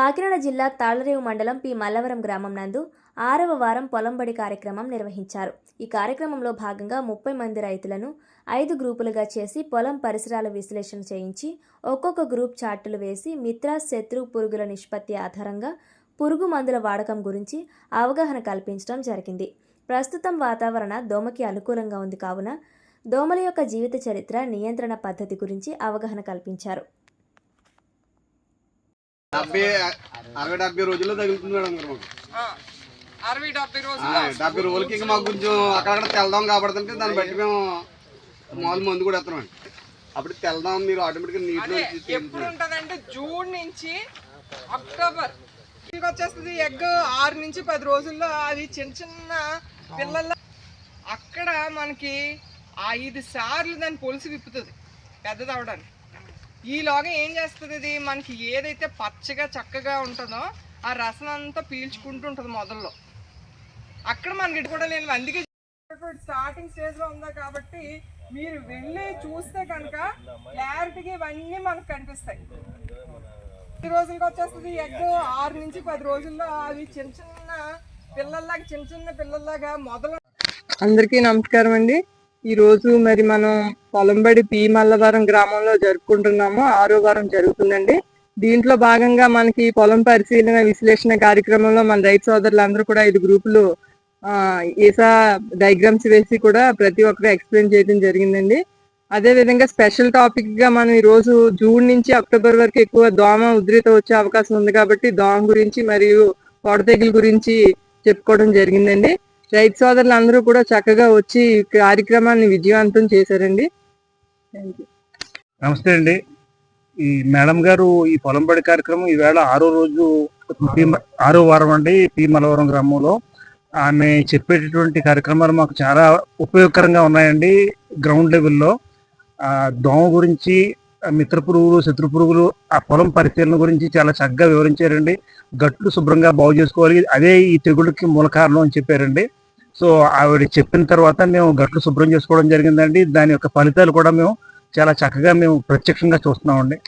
కాకినాడ జిల్లా తాళ్ళరేవు మండలం పి. మల్లవరం గ్రామం నందు ఆరవ వారం పొలంబడి కార్యక్రమం నిర్వహించారు. ఈ కార్యక్రమంలో భాగంగా ముప్పై మంది రైతులను ఐదు గ్రూపులుగా చేసి పొలం పరిసరాల విశ్లేషణ చేయించి ఒక్కొక్క గ్రూప్ చార్టులు వేసి మిత్ర శత్రు పురుగుల నిష్పత్తి ఆధారంగా పురుగు మందుల వాడకం గురించి అవగాహన కల్పించడం జరిగింది. ప్రస్తుతం వాతావరణ దోమకి అనుకూలంగా ఉంది కావున దోమల యొక్క జీవిత చరిత్ర నియంత్రణ పద్ధతి గురించి అవగాహన కల్పించారు. డెబ్బై అరవై డెబ్బై రోజుల్లో తగులుతుంది మేడం గారు అరవై డెబ్బై ఆ, రోజులు డెబ్బై రోజులకి ఇంకా మాకు కొంచెం అక్కడక్కడ తెల్దాం కాబడుతుంటే దాన్ని బట్టి మేము మామూలు మందు కూడా అండి. అప్పుడు తెల్దాం మీరు ఆటోమేటిక్గా నీటిలో ఎప్పుడు ఉంటదంటే జూన్ నుంచి అక్టోబర్. ఇంటికి వచ్చేస్తుంది ఎగ్ ఆరు నుంచి పది రోజుల్లో అది చిన్న చిన్న పిల్లల అక్కడ మనకి ఐదు సార్లు దాన్ని పొలిసి విప్పుతుంది పెద్దది అవడానికి ఈలోగా ఏం చేస్తుంది ఇది? మనకి ఏదైతే పచ్చగా చక్కగా ఉంటుందో ఆ రసం అంతా పీల్చుకుంటూ ఉంటుంది మొదల్లో. అక్కడ మనకి కూడా నేను అందుకే స్టార్టింగ్ స్టేజ్లో ఉందా కాబట్టి మీరు వెళ్ళి చూస్తే కనుక క్లారిటీగా ఇవన్నీ మనకు కనిపిస్తాయి. ఈ రోజులకి వచ్చేస్తుంది ఎగ్ ఆరు నుంచి పది రోజుల్లో అవి చిన్న చిన్న పిల్లల్లాగా చిన్న చిన్న పిల్లల్లాగా మొదలు అందరికీ నమస్కారం అండి. ఈ రోజు మరి మనం పొలంబడి పి మల్లవరం గ్రామంలో జరుపుకుంటున్నాము. ఆరో వారం జరుగుతుందండి. దీంట్లో భాగంగా మనకి పొలం పరిశీలన విశ్లేషణ కార్యక్రమంలో మన రైతు సోదరులందరూ కూడా ఐదు గ్రూపులు ఈసా డయాగ్రామ్స్ వేసి కూడా ప్రతి ఒక్కరు ఎక్స్ప్లెయిన్ చేయడం జరిగిందండి. అదే విధంగా స్పెషల్ టాపిక్గా మనం ఈ రోజు జూన్ నుంచి అక్టోబర్ వరకు ఎక్కువ దోమ ఉధృత వచ్చే అవకాశం ఉంది కాబట్టి దోమ గురించి మరియు పొడతెగుల గురించి చెప్పుకోవడం జరిగిందండి. రైతు సోదరులు అందరూ కూడా చక్కగా వచ్చి ఈ కార్యక్రమాన్ని విజయవంతం చేశారండి. నమస్తే అండి. ఈ మేడం గారు ఈ పొలం బడి కార్యక్రమం ఈవేళ ఆరో రోజు ఆరో వారం అండి పి మలవరం గ్రామంలో. ఆమె చెప్పేటటువంటి కార్యక్రమాలు మాకు చాలా ఉపయోగకరంగా ఉన్నాయండి గ్రౌండ్ లెవెల్లో. ఆ దోమ గురించి మిత్ర పురుగులు శత్రు పురుగులు ఆ పొలం పరిశీలన గురించి చాలా చక్కగా వివరించారండి. గట్లు శుభ్రంగా బాగు చేసుకోవాలి. అదే ఈ తెగుళ్ళకి మూల కారణం అని చెప్పారండి. సో ఆవిడ చెప్పిన తర్వాత మేము గట్లు శుభ్రం చేసుకోవడం జరిగిందండి. దాని యొక్క ఫలితాలు కూడా మేము చాలా చక్కగా మేము ప్రత్యక్షంగా చూస్తున్నామండి.